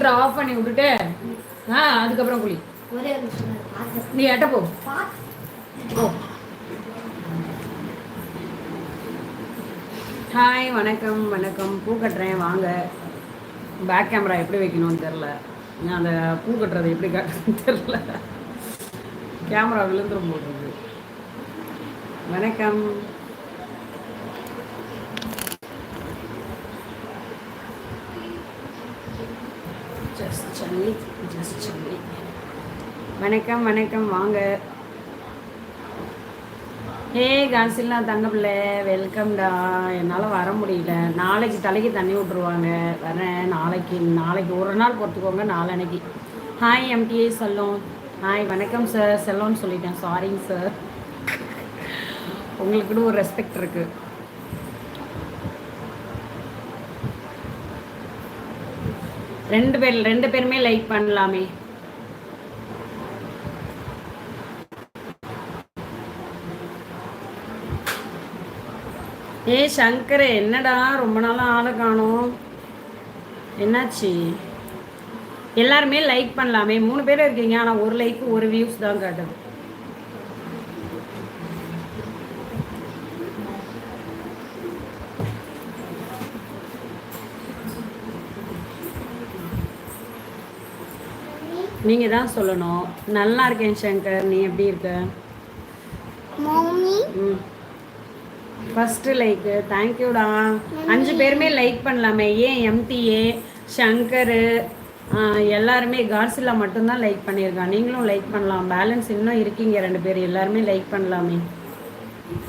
Heater off பண்ணி விட்டுட்டு ஆ அதுக்கப்புறம் குளி. நீ எட்ட போ. ஹாய் வணக்கம் வணக்கம். பூ கட்டுறேன் வாங்க. பேக் கேமரா எப்படி வைக்கணும்னு தெரில நான் அந்த பூ கட்டுறதை எப்படி காட்டுறதுன்னு தெரில கேமரா விழுந்துரும் போட்டுருக்கு வணக்கம் ஜஸ்ட் சென்னை ஜஸ்ட் சென்னை வணக்கம் வணக்கம் வாங்க. ஹே காசில்லா தங்க பிள்ளை வெல்கம்டா என்னால் வர முடியல. நாளைக்கு தலைக்கு தண்ணி விட்ருவாங்க வரேன். நாளைக்கு நாளைக்கு ஒரு நாள் பொறுத்துக்கோங்க நாளன்னைக்கு ஹாய் எம்டிஏ செல்லம். ஹாய் வணக்கம் சார் செல்லோன்னு சொல்லிட்டேன். சாரிங்க சார் உங்களுக்குன்னு ஒரு ரெஸ்பெக்ட் இருக்குது ரெண்டு பேர் ரெண்டு பேருமே லைக் பண்ணலாமே. ஏ சங்கர் என்னடா ரொம்ப நாளாக ஆளை காணோம்? என்னாச்சு? எல்லாருமே லைக் பண்ணலாமே. மூணு பேர் இருக்கீங்க ஆனால் ஒரு லைக் ஒரு வியூஸ் தான் காட்டுது நீங்கள் தான் சொல்லணும். நல்லா இருக்கேன் சங்கர் நீ எப்படி இருக்க? மம்மி ம். ஃபஸ்ட்டு லைக்கு தேங்க்யூடா அஞ்சு பேருமே லைக் பண்ணலாமே. ஏன் எம்டிஏ சங்கரு எல்லாருமே காட்ஸில்லா மட்டும்தான் லைக் பண்ணியிருக்கான் நீங்களும் லைக் பண்ணலாம். பேலன்ஸ் இன்னும் இருக்கீங்க ரெண்டு பேர். எல்லாருமே லைக் பண்ணலாமே.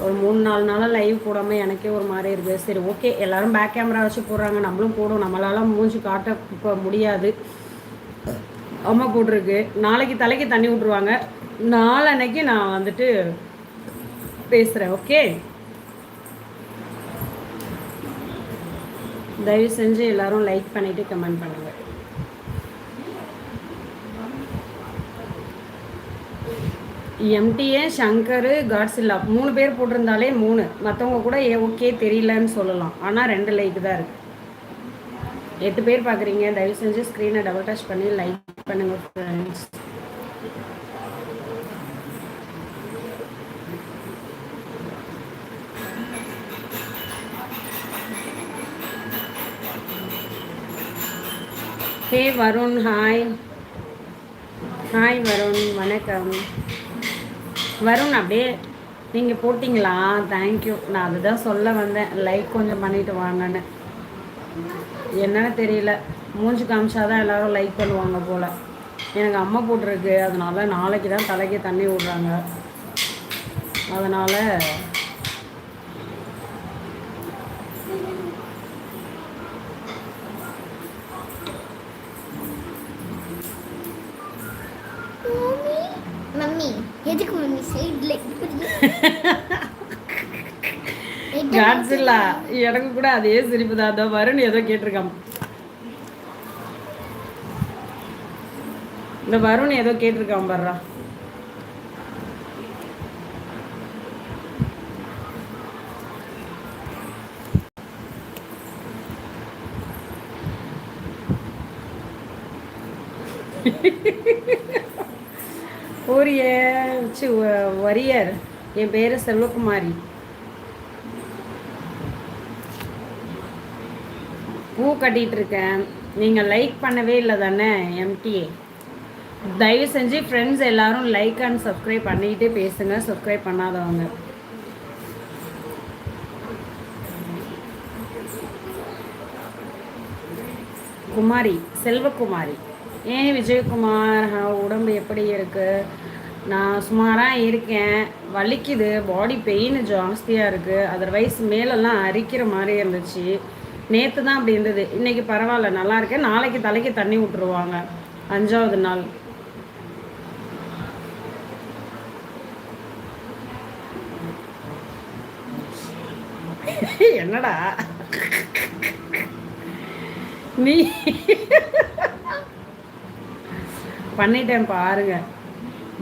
ஒரு மூணு நாலு நாளாக லைவ் போடாமல் எனக்கே ஒரு மாதிரி இருக்குது சரி ஓகே எல்லாரும் பேக் கேமரா வச்சு போடுறாங்க. நம்மளும் போடும் நம்மளால மூஞ்சி காட்ட முடியாது. அம்மா போட்டிருக்கு. நாளைக்கு தலைக்கு தண்ணி விட்ருவாங்க நாளன்னைக்கு நான் வந்துட்டு பேசுகிறேன் ஓகே? தயவு செஞ்சு எல்லாரும் லைக் பண்ணிட்டு கமெண்ட் பண்ணுங்க. எம்டிஏ சங்கர் காட்ஸில்லா மூணு பேர் போட்டிருந்தாலே மூணு. மற்றவங்க கூட ஏ ஓகே தெரியலன்னு சொல்லலாம். ஆனால் ரெண்டு லைக் தான் இருக்குது எட்டு பேர் பார்க்குறீங்க தயவு செஞ்சு ஸ்க்ரீனை டபுள் டச் பண்ணி லைக் பண்ணுங்கள் friends hey Varun hi hi Varun வணக்கம். வருண் அப்படியே நீங்கள் போட்டிங்களா? தேங்க்யூ நான் அதுதான் சொல்ல வந்தேன். லைக் கொஞ்சம் பண்ணிட்டு வாங்கன்னு. என்னன்னு தெரியல. மூஞ்சி காமிச்சாதான் எல்லாரும் லைக் பண்ணுவாங்க போல். எனக்கு அம்மா போட்டிருக்கு. அதனால நாளைக்கு தான் தலைக்கு தண்ணி விடுறாங்க அதனால் எதுக்கு மம்மி சைடுல காட்ஸில்லா எனக்கு கூட அதே சிரிப்பு தான். அதோ வருண் ஏதோ கேட்டிருக்கான் இந்த வருண் ஏதோ கேட்டிருக்கான் பர்றா ஊரிய வரியர் என் பேர் செல்வகுமாரி. பூ கட்டிகிட்டு இருக்கேன். நீங்கள் லைக் பண்ணவே இல்லை தானே எம்டிஏ தயவு செஞ்சு ஃப்ரெண்ட்ஸ் எல்லாரும் லைக் அண்ட் சப்ஸ்கிரைப் பண்ணிக்கிட்டே பேசுங்க சப்ஸ்கிரைப் பண்ணாதவங்க. குமாரி செல்வகுமாரி. ஏன் விஜயகுமார் உடம்பு எப்படி இருக்கு? நான் சுமாராக இருக்கேன். வலிக்குது பாடி பெயின் ஜாஸ்தியாக இருக்குது அதர்வைஸ் மேலெல்லாம் அரிக்கிற மாதிரி இருந்துச்சு. நேற்று தான் அப்படி இருந்தது. இன்னைக்கு பரவாயில்ல நல்லா இருக்கேன். நாளைக்கு தலைக்கு தண்ணி விட்டுருவாங்க அஞ்சாவது நாள். என்னடா? நீ பண்ணிட்டேன் பாருங்க.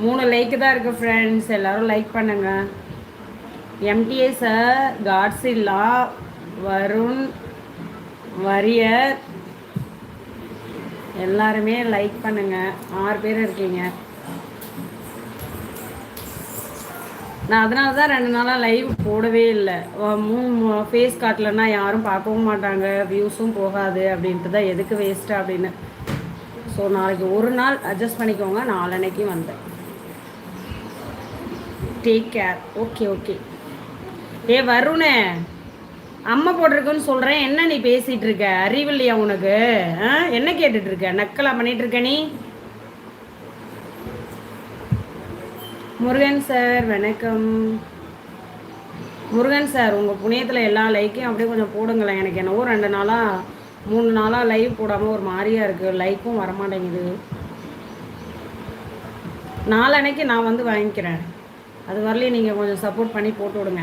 மூணு லைக்கு தான் இருக்கு ஃப்ரெண்ட்ஸ் எல்லாரும் லைக் பண்ணுங்க. MTA sir Godzilla Varun warrior எல்லாருமே லைக் பண்ணுங்க. ஆறு பேர் இருக்கீங்க. நான் அதனால தான் ரெண்டு நாளாக லைவ் போடவே இல்லை. மூணு ஃபேஸ் காட்டலன்னா யாரும் பார்க்கவும் மாட்டாங்க. வியூஸும் போகாது அப்படின்ட்டு தான் எதுக்கு வேஸ்ட்டு அப்படின்னு. ஸோ நாளைக்கு ஒரு நாள் அட்ஜஸ்ட் பண்ணிக்கோங்க. நாளன்னைக்கு வந்தேன். டேக் கேர் ஓகே ஓகே ஏ வருணே. அம்மா போட்டிருக்குன்னு சொல்கிறேன் என்ன நீ பேசிகிட்டு இருக்க? அறிவில்லையா உனக்கு? ஆ? என்ன கேட்டுட்டு இருக்க? நக்கலா பண்ணிட்டு இருக்க நீ? முருகன் சார் வணக்கம். முருகன் சார் உங்கள் புண்ணியத்தில் எல்லா லைக்கையும் அப்படியே கொஞ்சம் போடுங்களேன். எனக்கு என்னவோ ரெண்டு நாளாக மூணு நாளாக லைவ் போடாமல் ஒரு மாதிரியாக இருக்குது லைக்கும் வரமாட்டேங்குது. நாளன்னைக்கு நான் வந்து வாங்கிக்கிறேன். அது வரலையும் நீங்கள் கொஞ்சம் சப்போர்ட் பண்ணி போட்டு விடுங்க.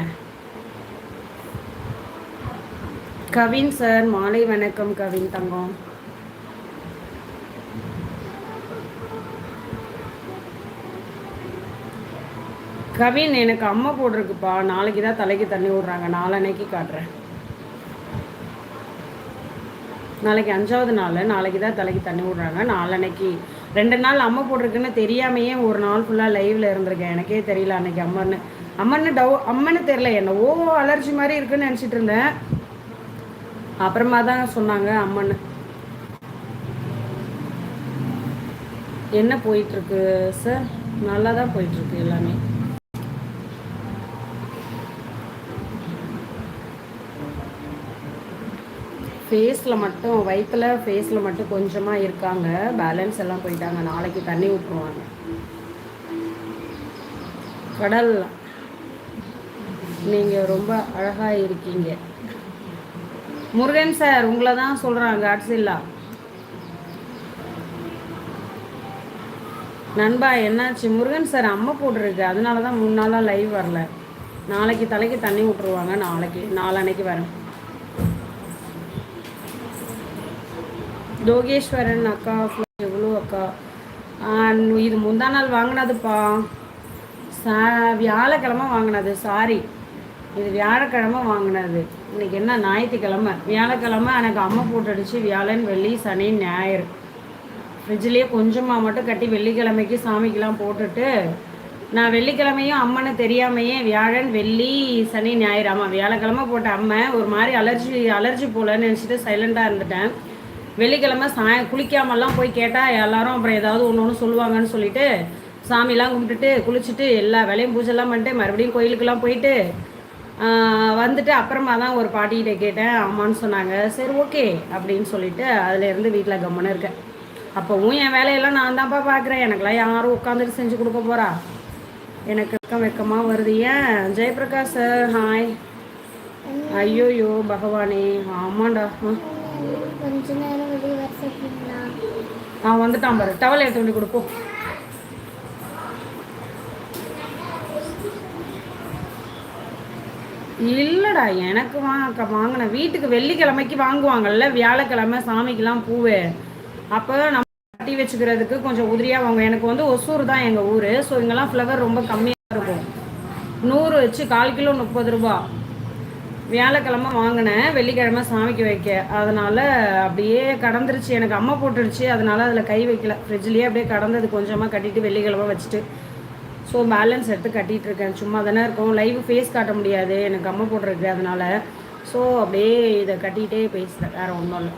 கவின் சார் மாலை வணக்கம் கவின் தங்கம். கவின் எனக்கு அம்மா போட்டிருக்குப்பா. நாளைக்கு தான் தலைக்கு தண்ணி விடுறாங்க நாளன்னைக்கு காட்டுறேன். நாளைக்கு அஞ்சாவது நாள். நாளைக்கு தான் தலைக்கு தண்ணி விடுறாங்க நாளன்னைக்கு ரெண்டு நாள் அம்மா போட்டிருக்குன்னு தெரியாமையே ஒரு நாள் ஃபுல்லாக லைவில் இருந்திருக்கேன். எனக்கே தெரியல அன்னைக்கு அம்மன்னு. அம்மன்னு டவு அம்மன்னு தெரில என்னவோ அலர்ஜி மாதிரி இருக்குன்னு நினச்சிட்டு இருந்தேன். அப்புறமா தான் சொன்னாங்க அம்மன்னு. என்ன போயிட்டுருக்கு சார் நல்லா தான் போயிட்டுருக்கு எல்லாமே. ஃபேஸில் மட்டும் வயிற்றில் ஃபேஸில் மட்டும் கொஞ்சமாக இருக்காங்க. பேலன்ஸ் எல்லாம் போயிட்டாங்க. நாளைக்கு தண்ணி விட்டுருவாங்க கடல் நீங்கள் ரொம்ப அழகாக இருக்கீங்க. முருகன் சார் உங்களை தான் சொல்கிறாங்க அட்சில்லா நண்பா என்னாச்சு? முருகன் சார் அம்மை போட்டிருக்கு. அதனால தான் மூணு நாளாக லைவ் வரல. நாளைக்கு தலைக்கு தண்ணி விட்டுருவாங்க நாளைக்கு நாளன்னைக்கு வரேன். யோகேஸ்வரன் அக்கா எவ்வளோ அக்கா? இது முந்தா நாள் வாங்கினதுப்பா. சா வியாழக்கிழமை வாங்கினது. சாரி இது வியாழக்கிழமை வாங்கினது. இன்னைக்கு என்ன? ஞாயிற்றுக்கிழமை. வியாழக்கிழமை எனக்கு அம்மை போட்டுடுச்சு வியாழன் வெள்ளி சனி ஞாயிறு. ஃப்ரிட்ஜ்லேயே கொஞ்சமாக மட்டும் கட்டி வெள்ளிக்கிழமைக்கு சாமிக்கெலாம் போட்டுட்டு நான் வெள்ளிக்கிழமையும் அம்மனை தெரியாமையே வியாழன் வெள்ளி சனி ஞாயிறு ஆமாம் வியாழக்கிழமை போட்ட அம்மை ஒரு மாதிரி அலர்ஜி அலர்ஜி போலன்னு நினச்சிட்டு சைலண்டாக இருந்துட்டேன். வெள்ளிக்கிழமை சாய குளிக்காமலாம் போய் கேட்டால் எல்லாரும் அப்புறம் ஏதாவது ஒன்று ஒன்று சொல்லுவாங்கன்னு சொல்லிட்டு சாமிலாம் கும்பிட்டுட்டு குளிச்சுட்டு எல்லா வேலையும் பூஜைலாம் பண்ணிட்டு மறுபடியும் கோயிலுக்கெல்லாம் போயிட்டு வந்துட்டு அப்புறமா தான் ஒரு பாட்டிகிட்ட கேட்டேன் அம்மான்னு சொன்னாங்க. சரி ஓகே அப்படின்னு சொல்லிட்டு அதுலேருந்து வீட்டில் கம்முன்னு இருக்கேன். அப்போவும் என் வேலையெல்லாம் நான் தான்ப்பா பார்க்குறேன் எனக்கெல்லாம் யாரும் உட்காந்துட்டு செஞ்சு கொடுக்க போகிறா எனக்கு வெக்கம் வெக்கமாக வருது. ஏன்? ஜெயபிரகாஷ் சார் ஹாய் ஐயோயோ பகவானே. ஆமாண்டா. அவன் வந்துட்டான் பாரு. டவல் எடுத்து கொண்டு கொடுப்போம் இல்லைடா எனக்கு வாங்க வாங்கின வீட்டுக்கு வெள்ளிக்கிழமைக்கு வாங்குவாங்கல்ல வியாழக்கிழமை சாமிக்கெல்லாம் பூவு. அப்போ நம்ம கட்டி வச்சுக்கிறதுக்கு கொஞ்சம் உதிரியாக வாங்க எனக்கு வந்து ஒசூர் தான் எங்கள் ஊர். ஸோ இங்கெல்லாம் ஃப்ளவர் ரொம்ப கம்மியாக இருக்கும். நூறு வச்சு கால் கிலோ முப்பது ரூபா. வியாழக்கிழமை வாங்கினேன். வெள்ளிக்கிழமை சாமிக்கு வைக்க. அதனால் அப்படியே கடந்துருச்சு. எனக்கு அம்மா போட்டுருச்சு அதனால் அதில் கை வைக்கல. ஃப்ரிட்ஜ்லேயே அப்படியே கடந்தது. கொஞ்சமாக கட்டிட்டு வெள்ளிக்கிழமை வச்சுட்டு ஸோ பேலன்ஸ் எடுத்து கட்டிட்டு இருக்கேன் சும்மா தானே இருக்கும். லைவ் ஃபேஸ் காட்ட முடியாது. எனக்கு அம்மா போட்டிருக்கு அதனால. ஸோ அப்படியே இதை கட்டிகிட்டே பேசுகிறேன் வேறு ஒன்றும் இல்லை.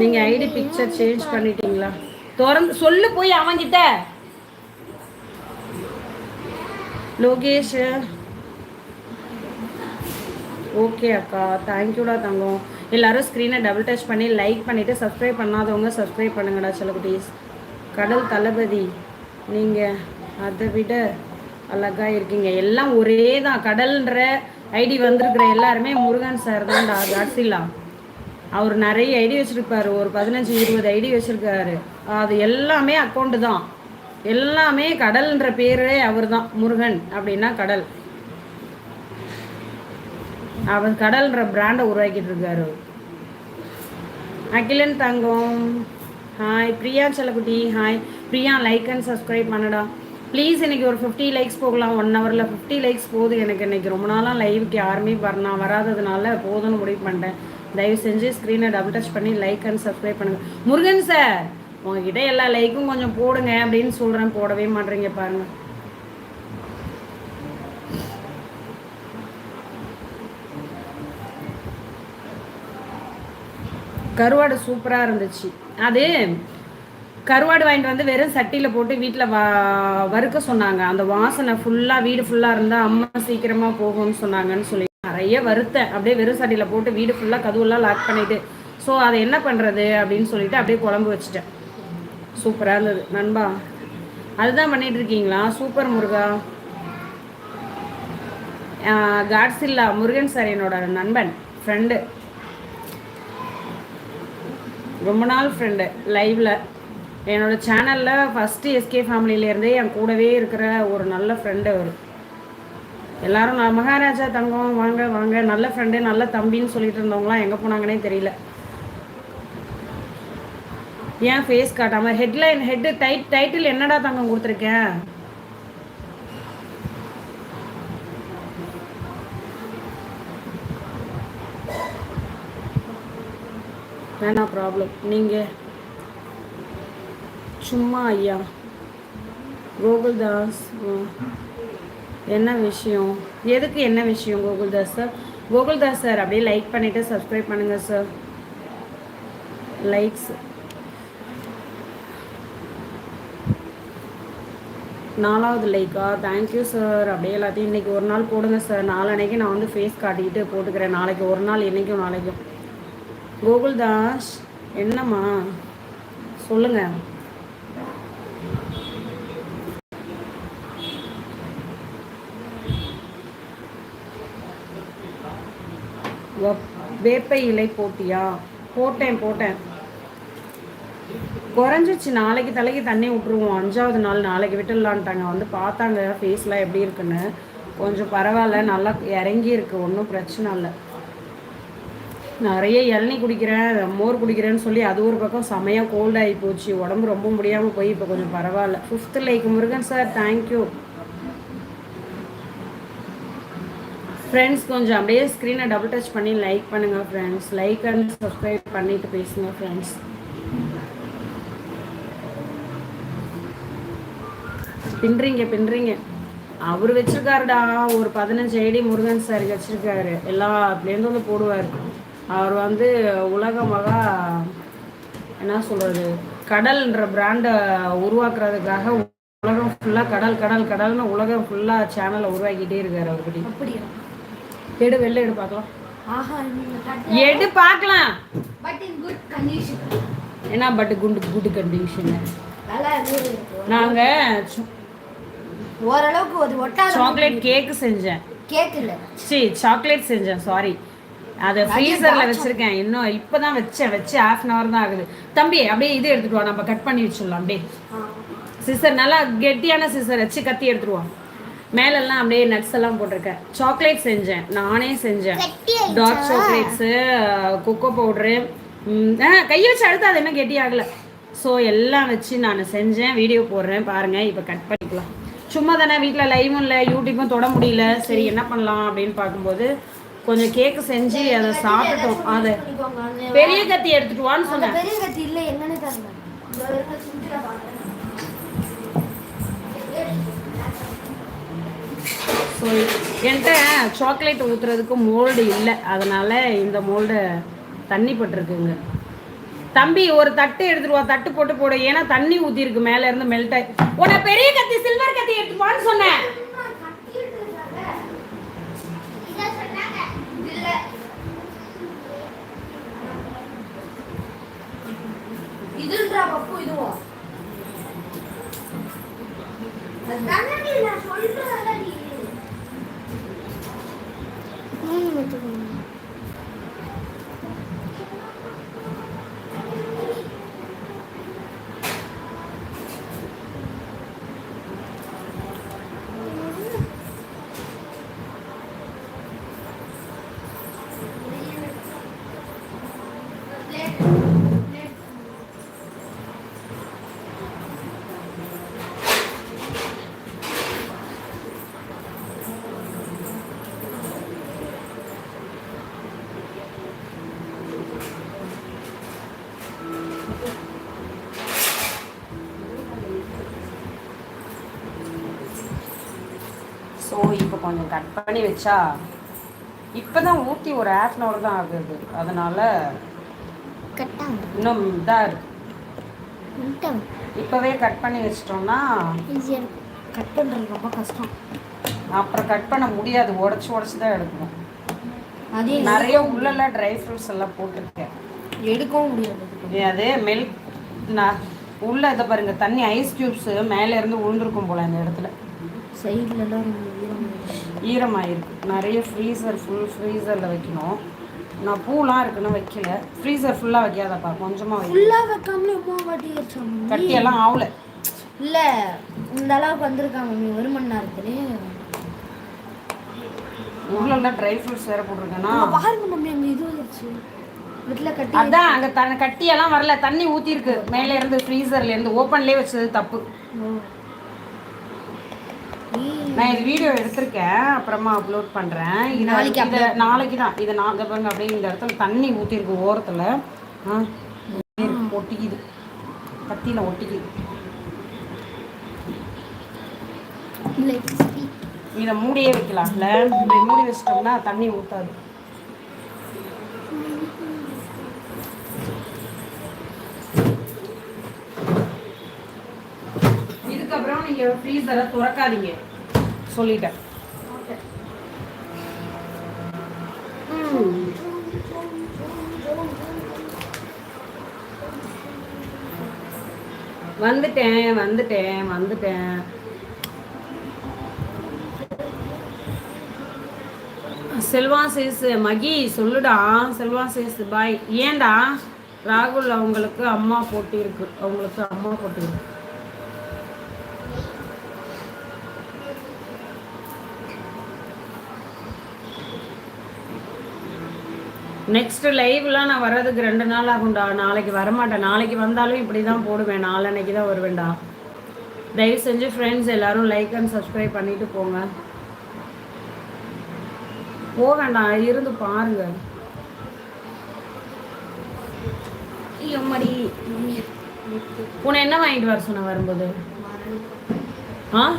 நீங்கள் ஐடி பிக்சர் சேஞ்ச் பண்ணிட்டீங்களா? திறந்து சொல்லு போய் அவங்கிட்ட லோகேஷ். ஓகே அக்கா. தேங்க்யூடா தங்கம். எல்லாரும் ஸ்க்ரீனை டபுள் டச் பண்ணி லைக் பண்ணிவிட்டு சப்ஸ்கிரைப் பண்ணாதவங்க சப்ஸ்கிரைப் பண்ணுங்கடா செல்லக்குட்டீஸ். கடல் தளபதி நீங்கள் அதை விட அழகா இருக்கீங்க. எல்லாம் ஒரே தான் கடல்ன்ற ஐடி வந்திருக்கிற எல்லாருமே முருகன் சார் தான்டா காட்சிலா. அவர் நிறைய ஐடி வச்சுருப்பாரு. ஒரு பதினஞ்சு இருபது ஐடி வச்சுருக்காரு. அது எல்லாமே அக்கௌண்ட்டு தான். எல்லாமே கடல்ன்ற பேரே அவர் தான் முருகன் அப்படின்னா கடல். அவர் கடல்ன்ற பிராண்டை உருவாக்கிட்டு இருக்காரு அகிலன் தங்கம். ஹாய் பிரியா செல்லக்குட்டி. Hi Priya like and subscribe பண்ணுடா. ப்ளீஸ் இன்னைக்கு ஒரு ஃபிஃப்டி லைக்ஸ் போகலாம். ஒன் ஹவரில் ஃபிஃப்டி லைக்ஸ் போதும் எனக்கு இன்னைக்கு ரொம்ப நாளாக லைவுக்கு யாருமே வரணும் வராததுனால போதும்னு முடிவு பண்ணிட்டேன். தயவு செஞ்சு ஸ்க்ரீனை டபுள் டச் பண்ணி லைக் அண்ட் சப்ஸ்கிரைப் பண்ணுங்கள் முருகன் சார் உங்ககிட்ட எல்லா லைக்கும் கொஞ்சம் போடுங்க அப்படின்னு சொல்கிறேன் போடவே மாட்டேறீங்க பாருங்கள் கருவாடு சூப்பராக இருந்துச்சு. அது கருவாடு வாங்கிட்டு வந்து வெறும் சட்டியில் போட்டு வீட்டில் வா வறுக்க சொன்னாங்க. அந்த வாசனை ஃபுல்லாக வீடு ஃபுல்லாக இருந்தால் அம்மா சீக்கிரமாக போகும்னு சொன்னாங்கன்னு சொல்லி. நிறைய வறுத்தேன். அப்படியே வெறும் சட்டியில் போட்டு வீடு ஃபுல்லாக கதவுலாம் லாக் பண்ணிட்டு. ஸோ அதை என்ன பண்ணுறது அப்படின்னு சொல்லிட்டு அப்படியே குழம்பு வச்சுட்டேன். சூப்பராக இருந்தது. நண்பா அதுதான் பண்ணிட்டு இருக்கீங்களா? சூப்பர் முருகா. காட்ஸில்லா முருகன் சார் என்னோட நண்பன் ஃப்ரெண்டு ரொம்ப நாள் ஃப்ரெண்டு லைவில் என்னோட சேனலில் ஃபஸ்ட்டு எஸ்கே ஃபேமிலியிலேருந்தே என் கூடவே இருக்கிற ஒரு நல்ல ஃப்ரெண்டு அவர். எல்லாரும் நான் மகாராஜா தங்கம் வாங்க வாங்க. நல்ல ஃப்ரெண்டு நல்ல தம்பின்னு சொல்லிட்டு இருந்தவங்களாம் எங்கே போனாங்கன்னே தெரியல. ஏன் ஃபேஸ் காட்டாமல் ஹெட்லைன் ஹெட்டு டைட் டைட்டில் என்னடா தங்கம் கொடுத்துருக்கேன் வேணாம் ப்ராப்ளம் நீங்கள் சும்மா ஐயா. கோகுல்தாஸ் என்ன விஷயம்? எதுக்கு என்ன விஷயம் கோகுல்தாஸ் சார்? கோகுல்தாஸ் சார் அப்படியே லைக் பண்ணிவிட்டு சப்ஸ்கிரைப் பண்ணுங்கள் சார். லைக்ஸ் நாலாவது லைக்கா தேங்க்யூ சார் அப்படியே எல்லாத்தையும் இன்றைக்கி ஒரு நாள் போடுங்க சார். நாளன்னைக்கு நான் வந்து ஃபேஸ் காட்டிக்கிட்டு போட்டுக்கிறேன். நாளைக்கு ஒரு நாள் இன்றைக்கும் நாளைக்கும். கோகுல்தாஸ் என்னம்மா? சொல்லுங்க. வேப்ப இலை போட்டியா? போட்டேன் போட்டேன். குறைஞ்சிச்சு நாளைக்கு தலைக்கு தண்ணி விட்டுருவோம். அஞ்சாவது நாள் நாளைக்கு விட்டுடலான்ட்டாங்க. வந்து பார்த்தாங்க ஃபேஸ்லாம் எப்படி இருக்குன்னு. கொஞ்சம் பரவாயில்ல. நல்லா இறங்கி இருக்கு ஒன்றும் பிரச்சனை இல்லை. நிறைய இளநீ குடிக்கிறேன் மோர் குடிக்கிறேன்னு சொல்லி அது ஒரு பக்கம் செமையாக கோல்ட் போச்சு. உடம்பு ரொம்ப முடியாமல் போய் இப்போ கொஞ்சம் பரவாயில்ல. Fifth like Murugan sir thank you friends கொஞ்சம் அப்படியே ஸ்க்ரீனை டபுள் டச் பண்ணி லைக் பண்ணுங்கள் ஃப்ரெண்ட்ஸ் லைக் அண்ட் சப்ஸ்கிரைப் பண்ணிவிட்டு பேசுங்க ஃப்ரெண்ட்ஸ் பின்றீங்க பின்றீங்க அவர் வச்சிருக்காருடா ஒரு பதினஞ்சு ஐடி முருகன் சார் வச்சிருக்காரு. எல்லாத்துலேருந்து வந்து போடுவார். அவர் வந்து உலக மகா என்ன சொல்றது கடல்ன்ற பிராண்டை உருவாக்குறதுக்காக உலகம் ஃபுல்லாக கடல் கடல் கடல்னு உலகம் ஃபுல்லாக சேனலை உருவாக்கிட்டே இருக்காரு அவர்கிட்ட அப்படியா? எடு வெளில எடு பார்க்கலாம். எடு பார்க்கலாம். என்ன பட் குண்டு குட் கண்டிஷன் நாங்கள் ஓரளவுக்கு ஒரு சாக்லேட் கேக்கு செஞ்சேன். கேக் இல்ல. சாக்லேட் செஞ்சேன் சாரி அதை ஃப்ரீசரில் வச்சுருக்கேன். இன்னும் இப்போ தான் வச்சேன். வச்சு ஹாஃப் அன் ஹவர் தான் ஆகுது. தம்பி அப்படியே இது எடுத்துட்டு வா. நம்ம கட் பண்ணி வச்சிடலாம். அப்படியே. சிசர் நல்லா கெட்டியான சிசர் வச்சு கத்தி எடுத்துருவோம் மேலெல்லாம் அப்படியே நட்ஸ் எல்லாம் போட்டிருக்கேன். சாக்லேட் செஞ்சேன். நானே செஞ்சேன். டார்க் சாக்லேட்ஸு கொக்கோ பவுட்ரு கையை வச்சு அடுத்து அது என்ன கெட்டி ஆகலை. ஸோ எல்லாம் வச்சு நான் செஞ்சேன். வீடியோ போடுறேன். பாருங்கள் இப்போ கட் பண்ணிக்கலாம். சும்மா தானே வீட்டில் லைவும் இல்லை யூடியூப்பும் தொட முடியல. சரி என்ன பண்ணலாம் அப்படின்னு பார்க்கும்போது கொஞ்சம் கேக்கு செஞ்சு அதை சாப்பிட்டோம் அதை பெரிய கத்தி எடுத்துட்டு வான்னு சொன்னேன். பெரிய கத்தி இல்ல என்னன்னு ஸோ என்கிட்ட சாக்லேட் ஊற்றுறதுக்கு மோல்டு இல்லை. அதனால இந்த மோல்டு தண்ணி பட்டிருக்குங்க. தம்பி ஒரு தட்டு எடுத்துட்டு வா. தட்டு போட்டு போடு. ஏன்னா தண்ணி ஊற்றிருக்கு மேலே இருந்து மெல்ட் ஆகி உன்னை பெரிய கத்தி சில்வர் கத்தி எடுத்துட்டு வான்னு சொன்னேன். இதுன்றா பப்பு இதுவும் அதானடி நான் சொல்றேன்டி கொஞ்சம் கட் பண்ணி வச்சா இப்போ தான் ஊற்றி ஒரு ஹாஃப் அன் ஹவர் தான் ஆகுது. அதனால் இன்னும் இதாக இருக்கு. இப்போவே கட் பண்ணி வச்சிட்டோம்னா கட் பண்ணுறது ரொம்ப கஷ்டம். அப்புறம் கட் பண்ண முடியாது. உடச்சி உடச்சி தான் எடுக்கணும். அதே நிறைய உள்ளெல்லாம் ட்ரை ஃப்ரூட்ஸ் எல்லாம் போட்டிருக்கேன். எடுக்கவும் முடியாது. அது மெல்க் நான் உள்ள இதை பாருங்க தண்ணி ஐஸ் க்யூப்ஸ் மேலே இருந்து விழுந்திருக்கும் போல இந்த இடத்துல. சைட்லலாம் ஈரமாயிருக்கு. நிறைய ஃப்ரீசர் ஃபுல் ஃப்ரீசரில் வைக்கணும். நான் பூலாம் இருக்குன்னு வைக்கல. ஃப்ரீசர் ஃபுல்லாக வைக்காதப்பா. கொஞ்சமாக ஃபுல்லாக வைக்காமலே அம்மா வாட்டி கட்டியெல்லாம் ஆகல இல்லை இந்த அளவுக்கு வந்திருக்காங்க மம்மி ஒரு மணி நேரத்துலேயே உள்ளெல்லாம் ட்ரை ஃப்ரூட்ஸ் வேறு போட்டிருக்கேன்னா பாருங்க மம்மி அங்கே இது வந்துருச்சு. அதான் அங்கே த கட்டியெல்லாம் வரல. தண்ணி ஊற்றிருக்கு மேலே இருந்து ஃப்ரீசர்ல இருந்து ஓப்பன்லேயே வச்சது தப்பு. நான் இது வீடியோ எடுத்திருக்கேன். அப்புறமா அப்லோட் பண்ணுறேன் நாளைக்கு இதை நாளைக்கு தான். இதை நான் பாருங்க அப்படியே இந்த இடத்துல தண்ணி ஊற்றிருக்கு ஓரத்தில். ஆ ஒட்டிக்குது. கத்தியில் ஒட்டிக்குது. இதை மூடியே வைக்கலாம்ல. இப்படி மூடி வச்சிட்டோம்னா தண்ணி ஊற்றாது இதுக்கப்புறம் நீங்கள் ஃப்ரீசரை திறக்காதீங்க. சொல்லிட்டேன். வந்துட்டேன் வந்துட்டேன் வந்துட்டேன். செல்வா சேஸ் மகி சொல்லுடா. செல்வா சேஸ் பாய் ஏன்டா? ராகுல் அவங்களுக்கு அம்மா போட்டி இருக்கு அவங்களுக்கு அம்மா போட்டி இருக்கு நெக்ஸ்ட் லைவ்லாம் நான் வர்றதுக்கு ரெண்டு நாள் ஆகும்டா. நாளைக்கு வரமாட்டேன். நாளைக்கு வந்தாலும் இப்படி தான் போடுவேன். நாளன்னைக்கு தான் வருவேன்டா. தயவு செஞ்சு ஃப்ரெண்ட்ஸ் எல்லாரும் லைக் அண்ட் சப்ஸ்கிரைப் பண்ணிட்டு போங்க. போக வேண்டாம். இருந்து பாருங்க. உன்னை என்ன வாங்கிட்டு வர சொன்ன வரும்போது? ஆ?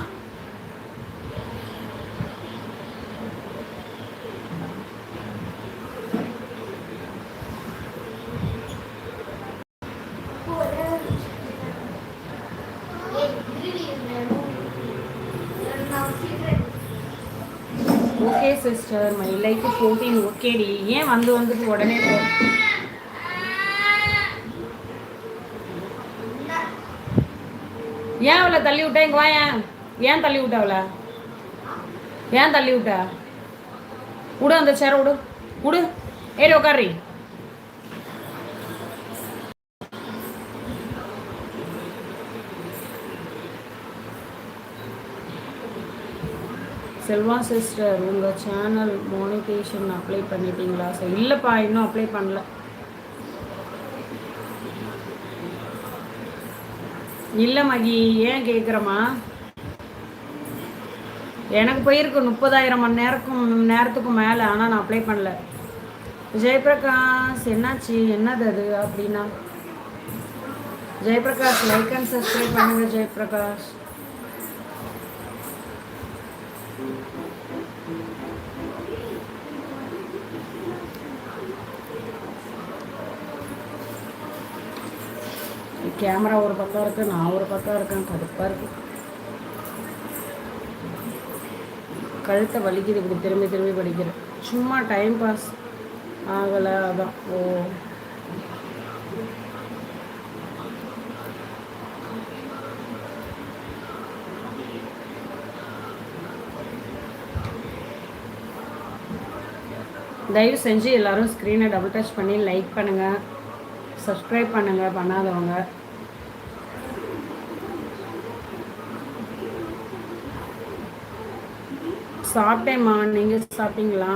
சார் மை லைஃப் ஃபோர்டீன் ஓகேடி ஏன் வந்து வந்துட்டு உடனே போ ஏன் அவளை தள்ளி விட்டா? இங்கே வா ஏன்? ஏன் தள்ளி விட்டா அவளை? ஏன் தள்ளி விட்டா? விடு அந்த சேர விடு. விடு. ஏறி உட்காரி செல்வா சிஸ்டர் உங்கள் சேனல் மோனிடேஷன் அப்ளை பண்ணிட்டீங்களா? சார் இல்லைப்பா இன்னும் அப்ளை பண்ணல. இல்லை மகி ஏன் கேட்குறம்மா எனக்கு போயிருக்கு முப்பதாயிரம் மணி நேரக்கும் நேரத்துக்கும் மேலே ஆனால் நான் அப்ளை பண்ணல. ஜெயபிரகாஷ் என்னாச்சு? என்னது அது? அப்படின்னா ஜெயபிரகாஷ் லைக் அண்ட் சப்ஸ்கிரைப் பண்ணுங்க ஜெயபிரகாஷ். கேமரா ஒரு பக்கம் இருக்கு நான் ஒரு பக்கம் இருக்கேன் கடுப்பாக இருக்கு. கழுத்தை வலிக்குது இப்படி திரும்பி திரும்பி படிக்கிறேன் சும்மா டைம் பாஸ் ஆகலை அதான். ஓ. தயவு செஞ்சு எல்லோரும் ஸ்க்ரீனை டபுள் டச் பண்ணி லைக் பண்ணுங்கள் சப்ஸ்கிரைப் பண்ணுங்கள் பண்ணாதவங்க. சாப்பிட்டேம்மா நீங்கள் சாப்பிட்டீங்களா?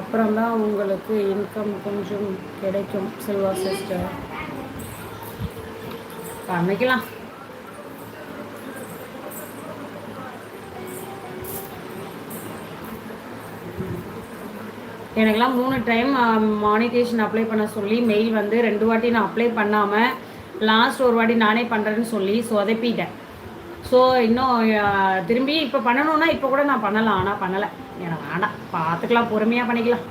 அப்புறம்தான் உங்களுக்கு இன்கம் கொஞ்சம் கிடைக்கும் சில்வா சிஸ்டர் பண்ணிக்கலாம் எனக்கெல்லாம் மூணு டைம் மானிட்டேஷன் அப்ளை பண்ண சொல்லி மெயில் வந்து ரெண்டு வாட்டி நான் அப்ளை பண்ணாமல் லாஸ்ட் ஒரு வாட்டி நானே பண்ணுறேன்னு சொல்லி சொதப்பிட்டேன் ஸோ இன்னும் திரும்பி இப்போ பண்ணணும்னா இப்போ கூட நான் பண்ணலாம். ஆனால் பண்ணலை. எனக்கு வேண்டாம். பார்த்துக்கலாம் பொறுமையாக பண்ணிக்கலாம்.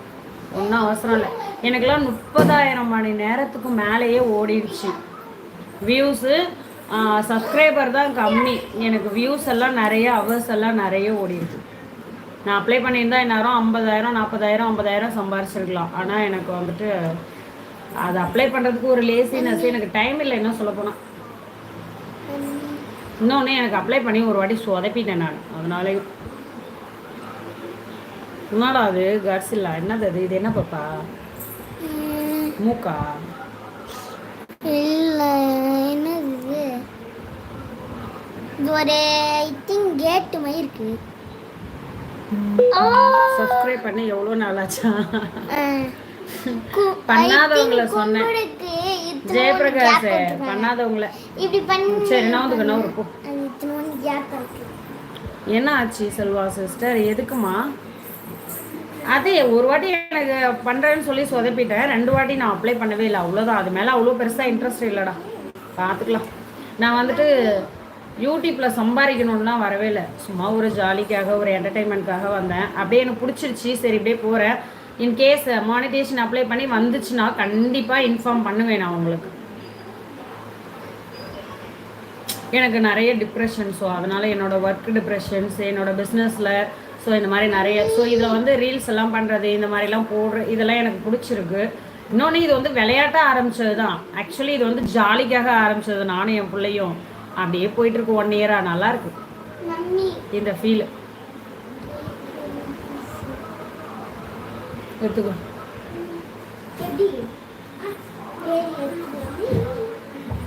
ஒன்றும் அவசரம் இல்லை. எனக்கெல்லாம் முப்பதாயிரம் மணி நேரத்துக்கு மேலேயே ஓடிடுச்சு. வியூஸு சப்ஸ்கிரைபர் தான் கம்மி. எனக்கு வியூஸ் எல்லாம் நிறைய ஹவர்ஸ் எல்லாம் நிறைய ஓடிடுது நான் அப்ளை பண்ணியிருந்தா இந்நேரம் ஐம்பதாயிரம் நாற்பதாயிரம் ஐம்பதாயிரம் சம்பாரிச்சிருக்கலாம். ஆனால் எனக்கு வந்துட்டு அது அப்ளை பண்ணுறதுக்கு ஒரு லேசினஸ் எனக்கு டைம் இல்லை என்ன சொல்ல போனால் இன்னொன்று எனக்கு அப்ளை பண்ணி ஒரு வாட்டி சொதப்பிட்டேன் நான். அதனாலேயும் என்னடா அது கட்ஸ் இல்லை. என்னது அது? இது என்ன பாப்பா? மூக்கா? இல்ல என்னது இது? ஒரு ஐ திங்க் கேட் மாதிரி இருக்கு. சப்ஸ்கிரைப் பண்ணி எவ்வளோ நாளாச்சா? பண்ணாதவங்கள சொன்னேன். ஜெயபிரகாஷ். பண்ணாதவங்கள. இப்படி பண்ணி. சரி நான் வந்து நான் இருக்கு. என்ன ஆச்சு செல்வா சிஸ்டர் எதுக்குமா? அதே ஒரு வாட்டி எனக்கு பண்ணுறேன்னு சொல்லி சொதப்பிட்டேன். ரெண்டு வாட்டி நான் அப்ளை பண்ணவே இல்லை. அவ்வளோதான் அது மேலே அவ்வளோ பெருசாக இன்ட்ரெஸ்ட் இல்லைடா. பார்த்துக்கலாம் நான் வந்துட்டு யூடியூப்பில் சம்பாதிக்கணும்லாம் வரவே இல்லை. சும்மா ஒரு ஜாலிக்காக ஒரு என்டர்டைன்மெண்ட்காக வந்தேன். அப்படியே எனக்கு பிடிச்சிருச்சு. சரி இப்படியே போகிறேன் இன்கேஸ் மானிட்டேஷன் அப்ளை பண்ணி வந்துச்சுன்னா கண்டிப்பாக இன்ஃபார்ம் பண்ணுவேன் நான் உங்களுக்கு. எனக்கு நிறைய டிப்ரெஷன் ஸோ அதனால் என்னோட ஒர்க் டிப்ரெஷன்ஸ் என்னோட பிஸ்னஸில் ஸோ இந்த மாதிரி நிறைய ஸோ இதில் வந்து ரீல்ஸ் எல்லாம் பண்ணுறது இந்த மாதிரிலாம் போடுற இதெல்லாம் எனக்கு பிடிச்சிருக்கு. இன்னொன்று இது வந்து விளையாட்டாக ஆரம்பிச்சது தான் ஆக்சுவலி இது வந்து ஜாலிக்காக ஆரம்பிச்சது நானும் என் பிள்ளையும். அப்படியே போயிட்டு இருக்கு ஒன் இயராக நல்லா இருக்கு மம்மி இந்த ஃபீல் எடுத்துக்கோ?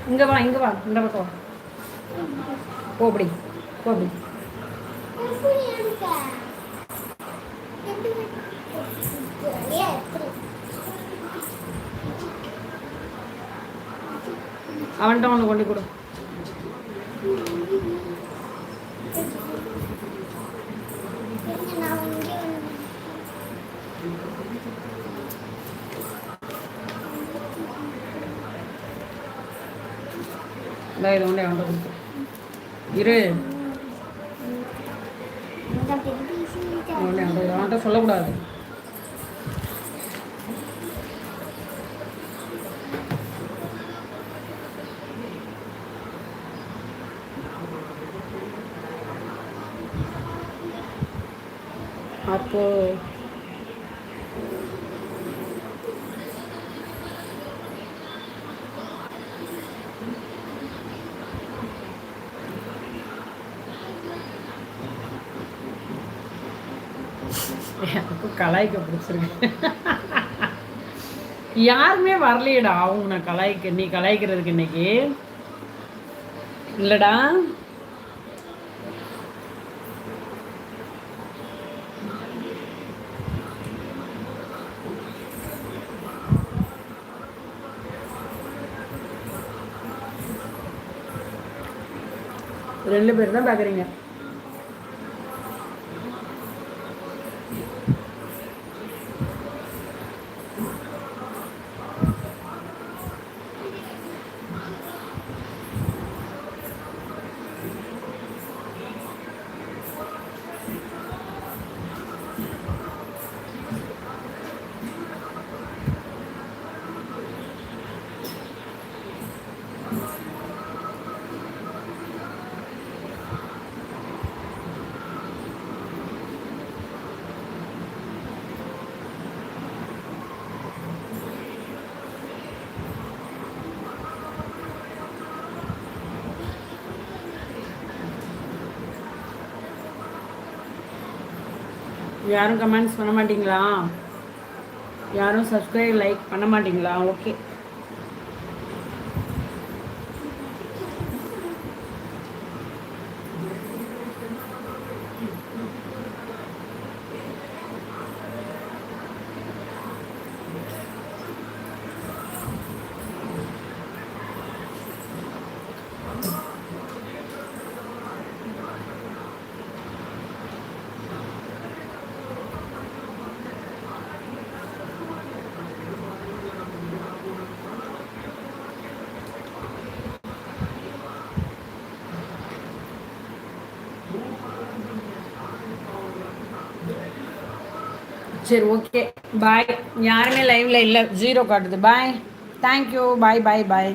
இங்கே வா இங்கே வா இந்த பக்கம் வா. போ அப்படி போ அப்படி எப்படி எடுக்க? எப்படி? ஏய், எப்படி? அவன்கிட்ட ஒன்று கொண்டு கொடு இந்த இது ஒன்றே கொடுத்து. இரு. ஒன்றே அவன்கிட்ட அவன்கிட்ட சொல்லக்கூடாது. அப்போ எனக்கு கலாய்க்க பிடிச்சிருக்கு. யாருமே வரலையடா அவங்க நான் கலாய்க்க நீ கலாய்க்கிறதுக்கு இன்னைக்கு? இல்லடா. ரெண்டு பேர் தான் பார்க்குறீங்க யாரும் கமெண்ட்ஸ் பண்ண மாட்டிங்களா? யாரும் சப்ஸ்கிரைப் லைக் பண்ண மாட்டிங்களா? ஓகே சரி ஓகே பாய் யாருமே லைவ்ல இல்லை. ஜீரோ காட்டுது. பாய் தேங்க்யூ பாய் பாய் பாய்